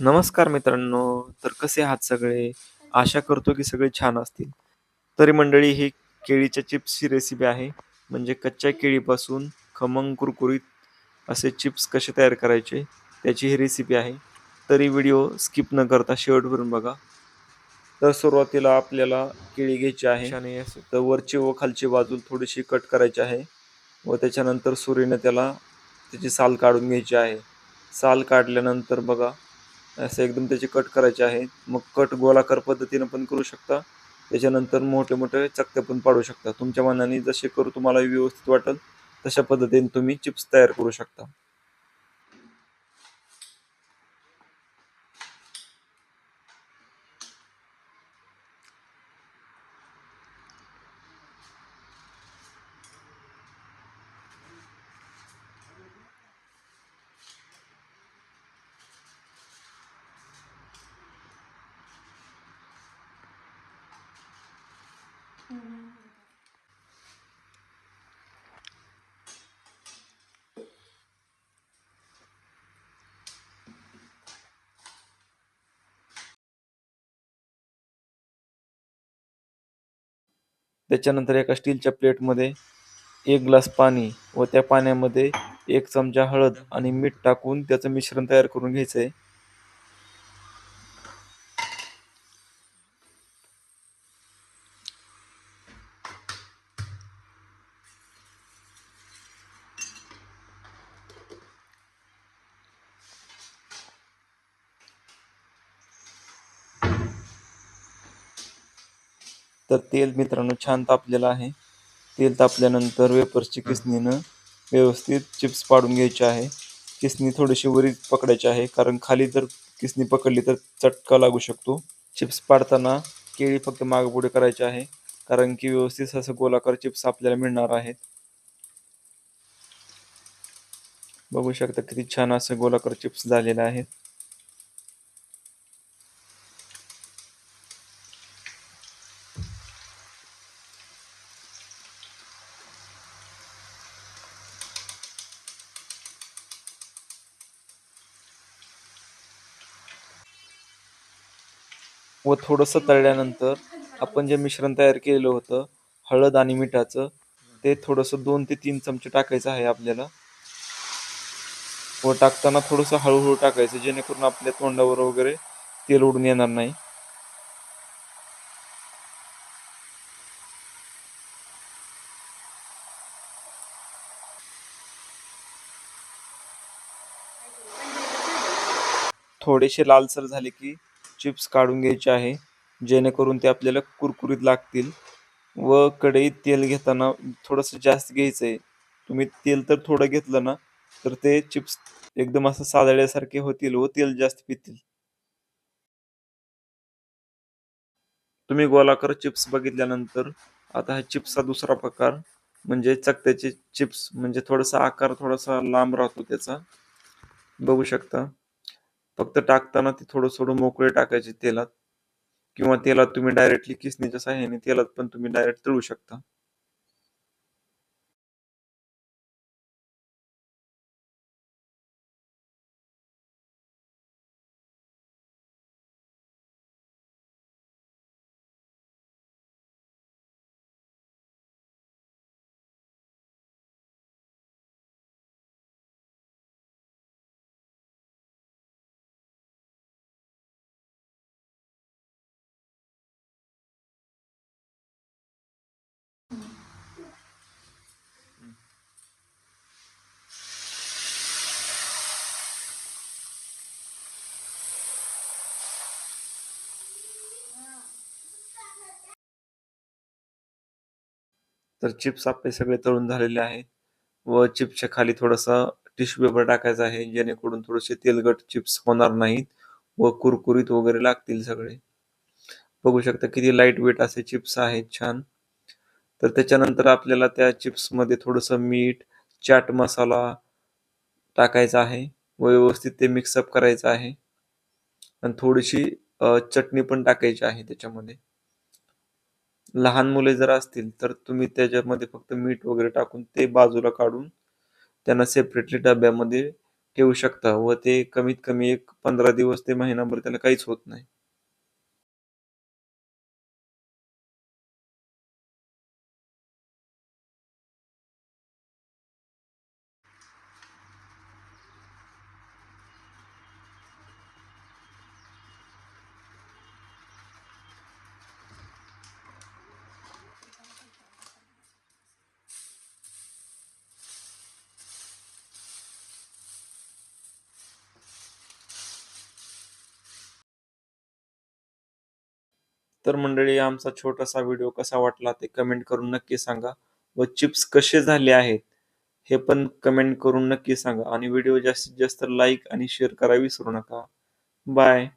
नमस्कार मित्रांनो तर कसे आहात सगळे? आशा करतो की सगळे छान असतील. तरी मंडळी ही केळीच्या चिप्सची रेसिपी आहे. म्हणजे कच्च्या केळीपासून खमंग कुरकुरीत असे चिप्स कसे तयार करायचे त्याची ही रेसिपी आहे. तरी व्हिडिओ स्किप न करता शेवटपर्यंत बघा. तर सुरुवातीला आपल्याला केळी घ्यायची आहे. आणि तर वरची व खालची बाजू थोडीशी कट करायची आहे. व त्याच्यानंतर सुरीने त्याला त्याची साल काढून घ्यायची आहे. साल काढल्यानंतर बघा असं एकदम त्याचे कट करायचे आहेत मग कट गोलाकार पद्धतीनं पण करू शकता. त्याच्यानंतर मोठे मोठे चकते पण पाडू शकता. तुमच्या मनाने जसे करू तुम्हाला व्यवस्थित वाटेल तशा पद्धतीने तुम्ही चिप्स तयार करू शकता. त्याच्यानंतर एका स्टीलच्या प्लेटमध्ये एक ग्लास पाणी व त्या पाण्यामध्ये एक चमचा हळद आणि मीठ टाकून त्याचं मिश्रण तयार करून घ्यायचं आहे. तर तेल मित्रांनो छान तापलेलं आहे. तेल तापल्यानंतर वेपर्सची किसनीनं व्यवस्थित चिप्स पाडून घ्यायचे आहे. किसनी थोडीशी वरी पकडायची आहे कारण खाली जर किसनी पकडली तर चटका लागू शकतो. चिप्स पाडताना केळी फक्त मागपुढे करायचे आहे कारण की व्यवस्थित असं गोलाकार चिप्स आपल्याला मिळणार आहेत. बघू शकता किती छान असं गोलाकार चिप्स झालेले आहेत व थोडंसं तळल्यानंतर आपण जे मिश्रण तयार केलेलं होतं हळद आणि मिठाचं ते थोडंसं दोन ते तीन चमचे टाकायचं आहे आपल्याला. व टाकताना थोडंसं हळूहळू टाकायचं जेणेकरून आपल्या तोंडावर वगैरे तेल उडून येणार नाही. थोडेसे लालसर झाले की चिप्स काढून घ्यायचे आहे जेणेकरून ते आपल्याला कुरकुरीत लागतील. व कढईत तेल घेताना थोडंसं जास्त घ्यायचं आहे तुम्ही तेल तर थोडं घेतलं ना तर ते चिप्स एकदम असं सादळ्यासारखे होतील व तेल जास्त पितील. तुम्ही गोलाकार चिप्स बघितल्यानंतर आता हा चिप्सचा दुसरा प्रकार म्हणजे चकत्याचे चिप्स म्हणजे थोडासा आकार थोडासा लांब राहतो त्याचा. बघू शकता. फक्त टाकताना ते थोडं थोडं मोकळे टाकायचे तेलात. किंवा तेलात तुम्ही डायरेक्टली किसणीच्या साह्याने तेलात पण तुम्ही डायरेक्ट तळू शकता. तर चिप्स आपले सगळे तळून झालेले आहेत. व चिप्सच्या खाली थोडासा टिश्यू पेपर टाकायचा आहे जेणेकरून थोडेसे तेलकट चिप्स होणार नाहीत व कुरकुरीत वगैरे लागतील सगळे. बघू शकता किती लाइट वेट असे चिप्स आहेत छान. तर त्याच्यानंतर आपल्याला त्या चिप्समध्ये थोडंसं मीठ चाट मसाला टाकायचा आहे व व्यवस्थित ते मिक्सअप करायचं आहे. आणि थोडीशी चटणी पण टाकायची आहे त्याच्यामध्ये. लहान मुले जर असतील तर तुम्ही त्याच्यामध्ये फक्त मीठ वगैरे टाकून ते बाजूला काढून त्यांना सेपरेटली डब्यामध्ये ठेवू शकता व ते कमीत कमी एक 15 दिवस ते महिनाभर त्याला काहीच होत नाही. तर मंडळी आमचा छोटासा व्हिडिओ कसा वाटला ते कमेंट करून नक्की सांगा व चिप्स कसे झाले आहेत हे पण कमेंट करून नक्की सांगा आणि व्हिडिओ जास्तीत जास्त लाईक आणि शेअर करावी विसरू नका. बाय.